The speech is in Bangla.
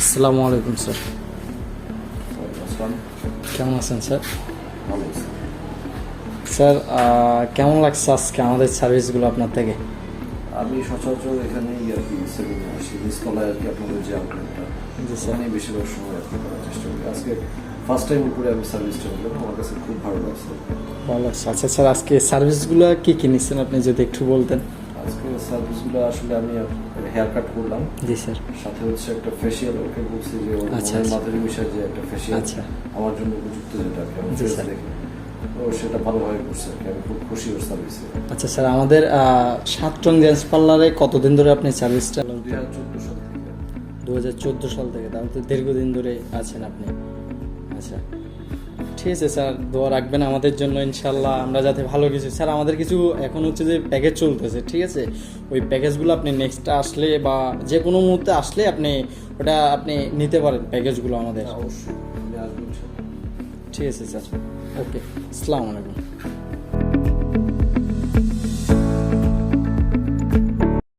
আসসালামু আলাইকুম স্যার। কেমন আছেন স্যার? ভালো স্যার কেমন লাগছে আজকে আমাদের সার্ভিসগুলো আপনার থেকে? আমি সচরাচর এখানেই আর কি সেলুনে আসি আর কি আপনাদের যে আউটলেটটা সেখানেই বেশিরভাগ সময় আর করার চেষ্টা করি। আজকে ফার্স্ট টাইম উপরে আমি সার্ভিসটা নিলাম আমার কাছে খুব ভালো লাগছে। ভালো লাগছে। আচ্ছা স্যার আজকে সার্ভিসগুলো কি কি নিচ্ছেন আপনি যদি একটু বলতেন? সার্ভিসগুলো আসলে আমি হেয়ার কাট করলাম। জি স্যার। সাথে হচ্ছে একটা ফেসিয়াল ওকে বলছি যে ওর আচ্ছা, আচ্ছা। মাধুরী মিশার যে একটা ফেসিয়াল আচ্ছা। আমার জন্য উপযুক্ত যেটা আমি সেটা ভালোভাবে করছে আমি খুব খুশি ওর সার্ভিসে আচ্ছা স্যার আমাদের আহ, সাতরং জেন্টস পার্লারে কতদিন ধরে আপনি সার্ভিসটা দু হাজার চোদ্দ সাল থেকে তাহলে তো দীর্ঘদিন ধরে আছেন আপনি। আচ্ছা। ঠিক আছে স্যার। দোয়া রাখবেন আমাদের জন্য ইনশাল্লাহ। আমরা যাতে ভালো কিছু স্যার আমাদের কিছু এখন হচ্ছে যে প্যাকেজ চলতেছে ঠিক আছে? ওই প্যাকেজগুলো আপনি নেক্সট আসলে বা যে কোনো মুহূর্তে আসলে আপনি ওটা আপনি নিতে পারেন প্যাকেজগুলো আমাদের। অবশ্যই। আমি ঠিক আছে স্যার। ওকে আসসালামু আলাইকুম।